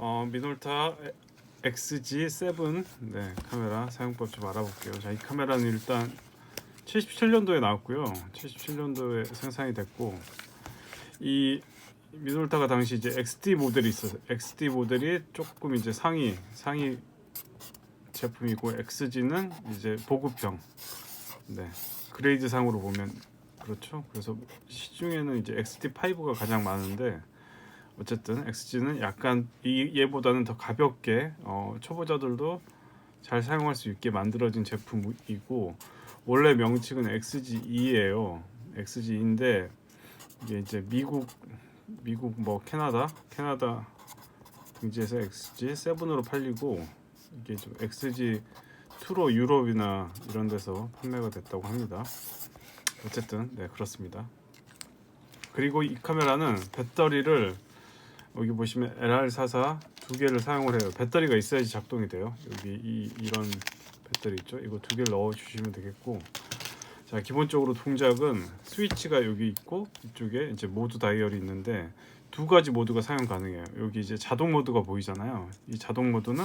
어, 미놀타 XG7 네, 카메라 사용법 좀 알아볼게요. 자, 이 카메라는 일단 77년도에 나왔고요. 77년도에 생산이 됐고 이 미놀타가 당시 이제 XD 모델이 있어서 XD 모델이 조금 이제 상위 상위 제품이고 XG는 이제 보급형. 네. 그레이드 상으로 보면 그렇죠. 그래서 시중에는 이제 XT5가 가장 많은데 어쨌든 XG는 약간 이 얘보다는 더 가볍게 어, 초보자들도 잘 사용할 수 있게 만들어진 제품이고 원래 명칭은 XG2예요. XG2인데 이게 이제 미국 미국 뭐 캐나다 캐나다 등지에서 XG7으로 팔리고 이게 좀 XG2로 유럽이나 이런 데서 판매가 됐다고 합니다. 어쨌든 네 그렇습니다. 그리고 이 카메라는 배터리를 여기 보시면 LR44 두 개를 사용을 해요. 배터리가 있어야지 작동이 돼요. 여기 이 이런 배터리 있죠? 이거 두 개를 넣어 주시면 되겠고 자 기본적으로 동작은 스위치가 여기 있고 이쪽에 이제 모드 다이얼이 있는데 두 가지 모드가 사용 가능해요. 여기 이제 자동 모드가 보이잖아요. 이 자동 모드는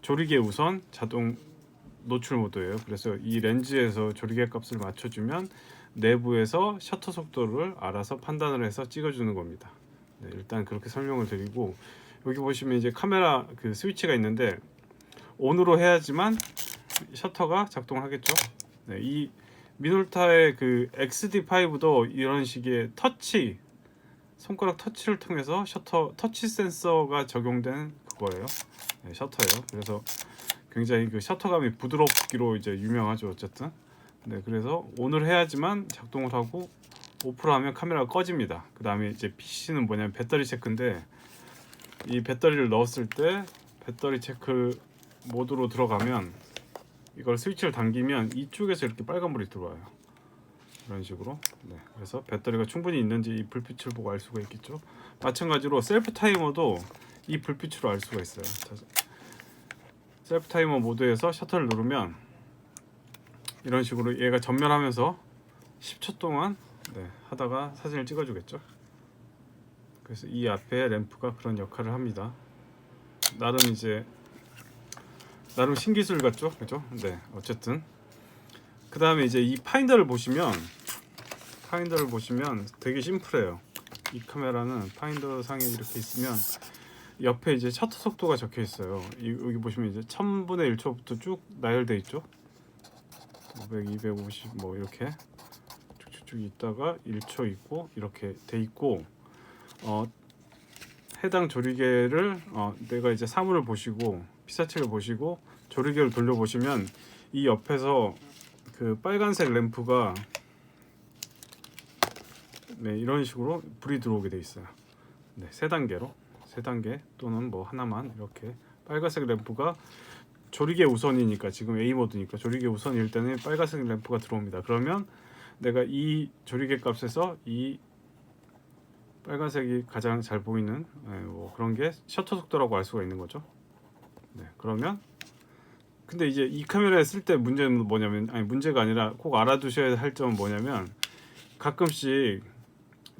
조리개 우선 자동 노출 모드예요. 그래서 이 렌즈에서 조리개 값을 맞춰주면 내부에서 셔터 속도를 알아서 판단을 해서 찍어주는 겁니다. 네, 일단 그렇게 설명을 드리고 여기 보시면 이제 카메라 그 스위치가 있는데 온으로 해야지만 셔터가 작동하겠죠. 네, 이 미놀타의 그 XD5도 이런 식의 터치 손가락 터치를 통해서 셔터 터치 센서가 적용된 그거예요. 네, 셔터예요. 그래서 굉장히 그 셔터감이 부드럽기로 이제 유명하죠. 어쨌든. 네, 그래서 온을 해야지만 작동을 하고 오프를 하면 카메라가 꺼집니다. 그 다음에 이제 PC는 뭐냐면 배터리 체크인데 이 배터리를 넣었을 때 배터리 체크 모드로 들어가면 이걸 스위치를 당기면 이쪽에서 이렇게 빨간불이 들어와요. 이런 식으로. 네, 그래서 배터리가 충분히 있는지 이 불빛을 보고 알 수가 있겠죠. 마찬가지로 셀프 타이머도 이 불빛으로 알 수가 있어요. 자, 셀프 타이머 모드에서 셔터를 누르면 이런 식으로 얘가 전멸하면서 10초 동안 네, 하다가 사진을 찍어주겠죠. 그래서 이 앞에 램프가 그런 역할을 합니다. 나름 이제 나름 신기술 같죠, 그죠? 네, 어쨌든 그 다음에 이제 이 파인더를 보시면 파인더를 보시면 되게 심플해요. 이 카메라는 파인더 상에 이렇게 있으면 옆에 이제 셔터 속도가 적혀 있어요. 이, 여기 보시면 이제 1000분의 1초부터 쭉 나열돼 있죠. 500, 250 뭐 이렇게 쭉쭉쭉 있다가 1초 있고 이렇게 돼 있고 어 해당 조리개를 어 내가 이제 사물을 보시고 피사체를 보시고 조리개를 돌려 보시면 이 옆에서 그 빨간색 램프가 네 이런 식으로 불이 들어오게 돼 있어요. 네, 세 단계로 세 단계 또는 뭐 하나만 이렇게 빨간색 램프가 조리개 우선이니까 지금 A 모드니까 조리개 우선일 때는 빨간색 램프가 들어옵니다. 그러면 내가 이 조리개 값에서 이 빨간색이 가장 잘 보이는 네, 뭐 그런 게 셔터 속도라고 알 수가 있는 거죠. 네, 그러면 근데 이제 이 카메라에 쓸 때 문제는 뭐냐면 아니 문제가 아니라 꼭 알아두셔야 할 점은 뭐냐면 가끔씩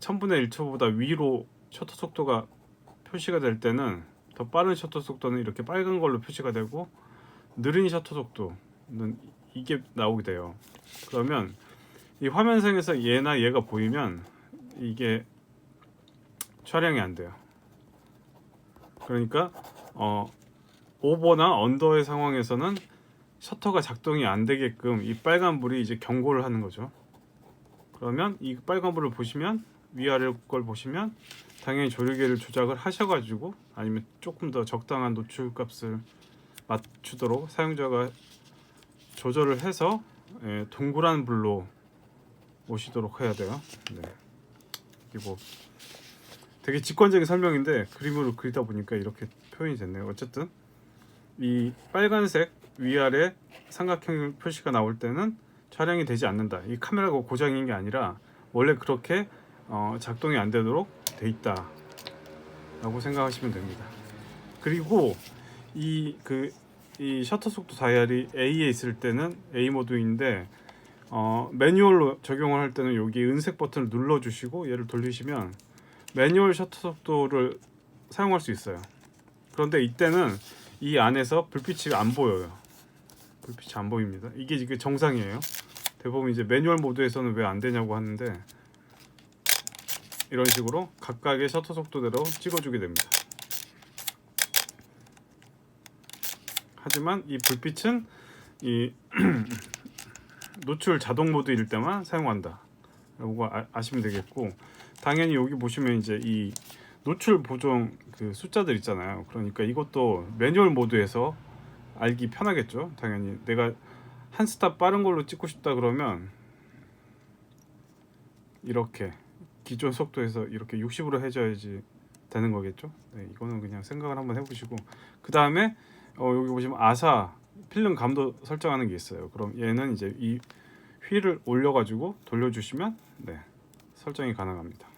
1000분의 1초보다 위로 셔터 속도가 표시가 될 때는 더 빠른 셔터 속도는 이렇게 빨간 걸로 표시가 되고 느린 셔터 속도는 이게 나오게 돼요. 그러면 이 화면상에서 얘나 얘가 보이면 이게 촬영이 안 돼요. 그러니까 어 오버나 언더의 상황에서는 셔터가 작동이 안 되게끔 이 빨간 불이 이제 경고를 하는 거죠. 그러면 이 빨간 불을 보시면 위아래 걸 보시면 당연히 조리개를 조작을 하셔가지고 아니면 조금 더 적당한 노출 값을 맞추도록 사용자가 조절을 해서 예, 동그란 불로 오시도록 해야 돼요. 네. 그리고 되게 직관적인 설명인데 그림으로 그리다 보니까 이렇게 표현이 됐네요. 어쨌든 이 빨간색 위아래 삼각형 표시가 나올 때는 촬영이 되지 않는다. 이 카메라가 고장인 게 아니라 원래 그렇게 어, 작동이 안 되도록 돼 있다 라고 생각하시면 됩니다. 그리고 이 그이 셔터 속도 다이얼이 A에 있을 때는 A 모드인데 어, 매뉴얼로 적용을 할 때는 여기 은색 버튼을 눌러주시고 얘를 돌리시면 매뉴얼 셔터 속도를 사용할 수 있어요. 그런데 이때는 이 안에서 불빛이 안 보여요. 불빛이 안 보입니다. 이게 이게 정상이에요. 대부분 이제 매뉴얼 모드에서는 왜 안 되냐고 하는데 이런 식으로 각각의 셔터 속도대로 찍어주게 됩니다. 하지만 이 불빛은 이 노출 자동 모드일 때만 사용한다. 라고 아, 아시면 되겠고 당연히 여기 보시면 이제 이 노출 보정 그 숫자들 있잖아요. 그러니까 이것도 매뉴얼 모드에서 알기 편하겠죠. 당연히 내가 한 스탑 빠른 걸로 찍고 싶다 그러면 이렇게 기존 속도에서 이렇게 60으로 해줘야지 되는 거겠죠. 네, 이거는 그냥 생각을 한번 해보시고 그 다음에 어, 여기 보시면 아사 필름 감도 설정하는 게 있어요. 그럼 얘는 이제 이 휠을 올려가지고 돌려주시면 네, 설정이 가능합니다.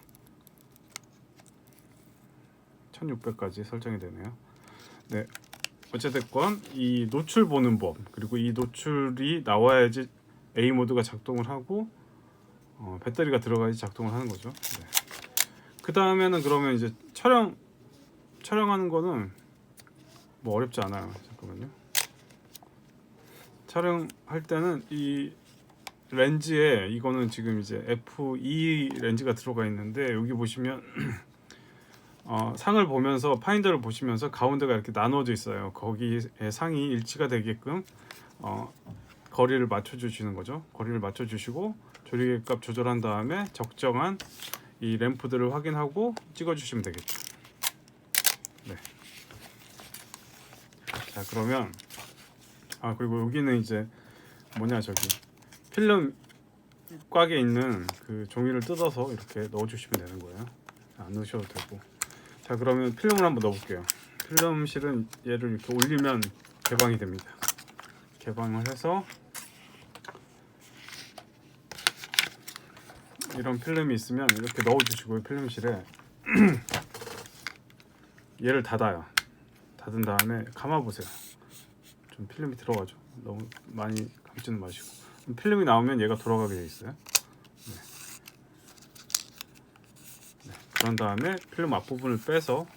1600까지 설정이 되네요. 네, 어쨌든 이 노출 보는 법 그리고 이 노출이 나와야지 A 모드가 작동을 하고 어, 배터리가 들어가야지 작동을 하는 거죠. 네. 그 다음에는 그러면 이제 촬영 촬영하는 거는 뭐 어렵지 않아요. 잠깐만요. 촬영할 때는 이 렌즈에 이거는 지금 이제 f2 렌즈가 들어가 있는데 여기 보시면 어, 상을 보면서 파인더를 보시면서 가운데가 이렇게 나누어져 있어요. 거기에 상이 일치가 되게끔 어, 거리를 맞춰 주시는 거죠. 거리를 맞춰 주시고 조리개값 조절한 다음에 적정한 이 램프들을 확인하고 찍어 주시면 되겠죠. 네. 자, 그러면 아, 그리고 여기는 이제 뭐냐 저기 필름 꽉에 있는 그 종이를 뜯어서 이렇게 넣어 주시면 되는 거예요. 안 넣으셔도 되고. 자 그러면 필름을 한번 넣어볼게요. 필름 실은 얘를 이렇게 올리면 개방이 됩니다. 개방을 해서 이런 필름이 있으면 이렇게 넣어주시고요 필름실에. 얘를 닫아요. 닫은 다음에 감아보세요 좀 필름이 들어가죠. 너무 많이 감지는 마시고. 필름이 나오면 얘가 돌아가게 돼 있어요. 그런 다음에 필름 앞부분을 빼서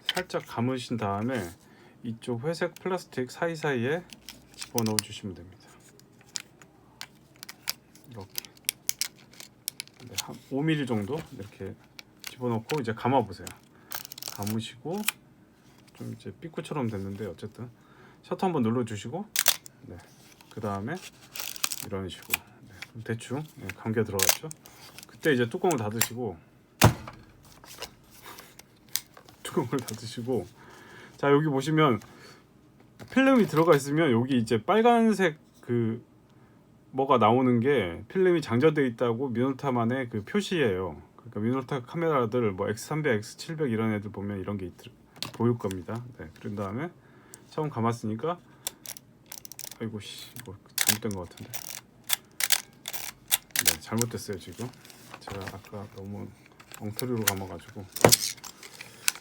살짝 감으신 다음에 이쪽 회색 플라스틱 사이사이에 집어넣어 주시면 됩니다. 이렇게. 네, 한 5mm 정도 이렇게 집어넣고 이제 감아 보세요. 감으시고 좀 이제 삐꾸처럼 됐는데 어쨌든 셔터 한번 눌러 주시고 네. 그 다음에 이런 식으로 네. 대충 네, 감겨 들어갔죠. 그때 이제 뚜껑을 닫으시고 뚜껑을 닫으시고 자 여기 보시면 필름이 들어가 있으면 여기 이제 빨간색 그 뭐가 나오는 게 필름이 장전되어 있다고 미노타만의 그 표시예요. 그러니까 미노타 카메라들 뭐 X300, X700 이런 애들 보면 이런 게 있, 보일 겁니다. 네, 그런 다음에 처음 감았으니까 아이고 씨뭐 잘못된 것 같은데. 네, 잘못됐어요 지금. 제가 아까 너무 엉터리로 감아가지고.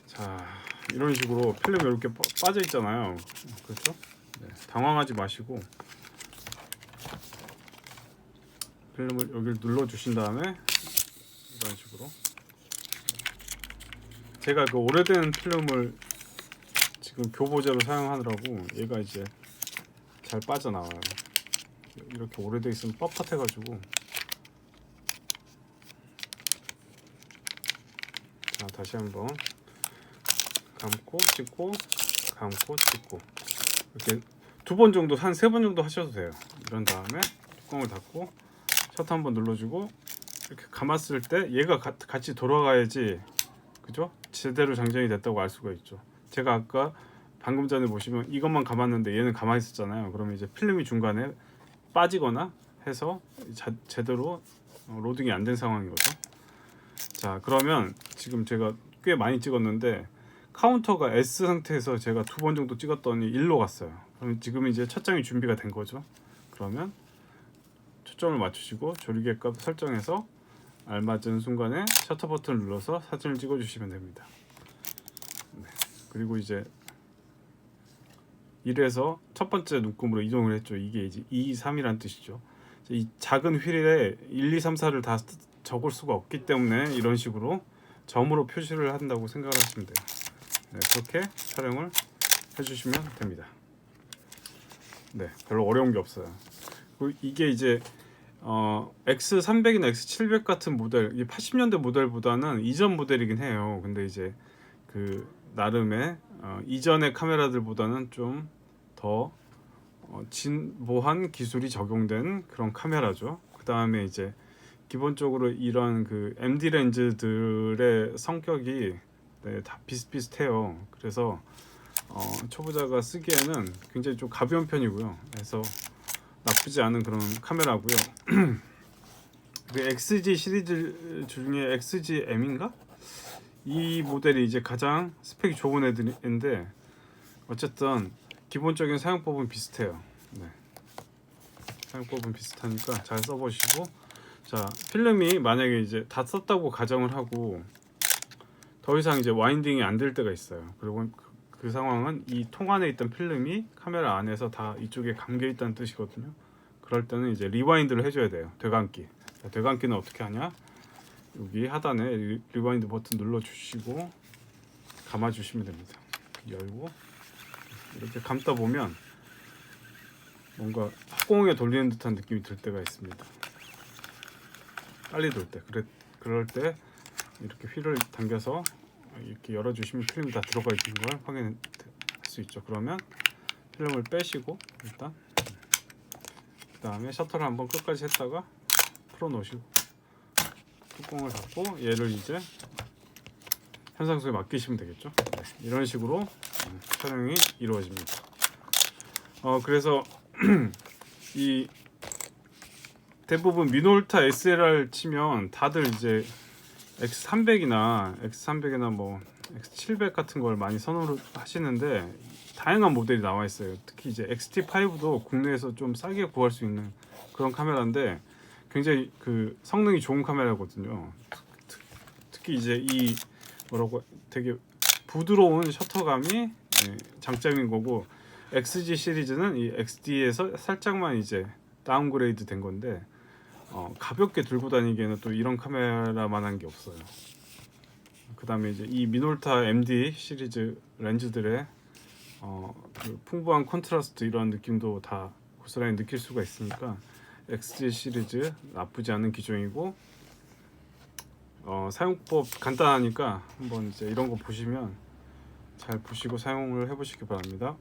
자 이런 식으로 필름이 이렇게 빠- 빠져 있잖아요 그렇죠 네, 당황하지 마시고 필름을 여기를 눌러 주신 다음에 이런 식으로 제가 그 오래된 필름을 지금 교보제로 사용하느라고 얘가 이제 잘 빠져나와요 이렇게 오래돼 있으면 뻣뻣해 가지고 자 다시 한번 감고 찍고 감고 찍고 이렇게 두 번 정도 한 세 번 정도 하셔도 돼요. 이런 다음에 뚜껑을 닫고 셔터 한번 눌러주고 이렇게 감았을 때 얘가 가- 같이 돌아가야지 그죠? 제대로 장전이 됐다고 알 수가 있죠. 제가 아까 방금 전에 보시면 이것만 감았는데 얘는 가만히 있었잖아요. 그러면 이제 필름이 중간에 빠지거나 해서 자, 제대로 어, 로딩이 안 된 상황인 거죠. 자 그러면 지금 제가 꽤 많이 찍었는데 카운터가 S 상태에서 제가 두 번 정도 찍었더니 1로 갔어요. 그럼 지금 이제 첫 장이 준비가 된 거죠. 그러면 초점을 맞추시고 조리개 값 설정해서 알맞은 순간에 셔터 버튼을 눌러서 사진을 찍어 주시면 됩니다. 네. 그리고 이제 1에서 첫 번째 눈금으로 이동을 했죠. 이게 이제 2, 3이란 뜻이죠. 이 작은 휠에 1, 2, 3, 4를 다 적을 수가 없기 때문에 이런 식으로 점으로 표시를 한다고 생각을 하시면 돼요. 네, 그렇게 촬영을 해주시면 됩니다. 네, 별로 어려운 게 없어요. 이게 이제 어, X300이나 X700 같은 모델, 이 80년대 모델보다는 이전 모델이긴 해요. 근데 이제 그 나름의 어, 이전의 카메라들보다는 좀더 어, 진보한 기술이 적용된 그런 카메라죠. 그 다음에 이제 기본적으로 이런 그 MD 렌즈들의 성격이 네, 다 비슷비슷해요. 그래서 어, 초보자가 쓰기에는 굉장히 좀 가벼운 편이고요. 그래서 나쁘지 않은 그런 카메라고요. 그 XG 시리즈 중에 XGM인가? 이 모델이 이제 가장 스펙이 좋은 애들인데 어쨌든 기본적인 사용법은 비슷해요. 네. 사용법은 비슷하니까 잘 써보시고 자 필름이 만약에 이제 다 썼다고 가정을 하고 더 이상 이제 와인딩이 안 될 때가 있어요. 그리고 그, 그 상황은 이 통 안에 있던 필름이 카메라 안에서 다 이쪽에 감겨 있다는 뜻이거든요. 그럴 때는 이제 리와인드를 해줘야 돼요. 되감기. 자, 되감기는 어떻게 하냐? 여기 하단에 리, 리와인드 버튼 눌러주시고 감아주시면 됩니다. 열고 이렇게 감다 보면 뭔가 허공에 돌리는 듯한 느낌이 들 때가 있습니다. 빨리 돌 때, 그래 그럴 때 이렇게 휠을 당겨서 이렇게 열어주시면 필름이 다 들어가 있는 걸 확인할 수 있죠. 그러면 필름을 빼시고 일단 그 다음에 셔터를 한번 끝까지 했다가 풀어 놓으시고 뚜껑을 닫고 얘를 이제 현상소에 맡기시면 되겠죠. 네, 이런 식으로 음, 촬영이 이루어집니다. 어 그래서 이 대부분 미놀타 SLR 치면 다들 이제 X300이나 X300이나 뭐 X700 같은 걸 많이 선호를 하시는데 다양한 모델이 나와 있어요. 특히 이제 XT5도 국내에서 좀 싸게 구할 수 있는 그런 카메라인데 굉장히 그 성능이 좋은 카메라거든요. 특- 특히 이제 이 뭐라고 되게 부드러운 셔터감이 예, 장점인 거고 XG 시리즈는 이 XD에서 살짝만 이제 다운그레이드 된 건데 어, 가볍게 들고 다니기에는 또 이런 카메라만한 게 없어요. 그 다음에 이제 이 미놀타 MD 시리즈 렌즈들의 어, 그 풍부한 컨트라스트 이런 느낌도 다 고스란히 느낄 수가 있으니까 XG 시리즈 나쁘지 않은 기종이고 어, 사용법 간단하니까 한번 이제 이런 거 보시면 잘 보시고 사용을 해보시기 바랍니다.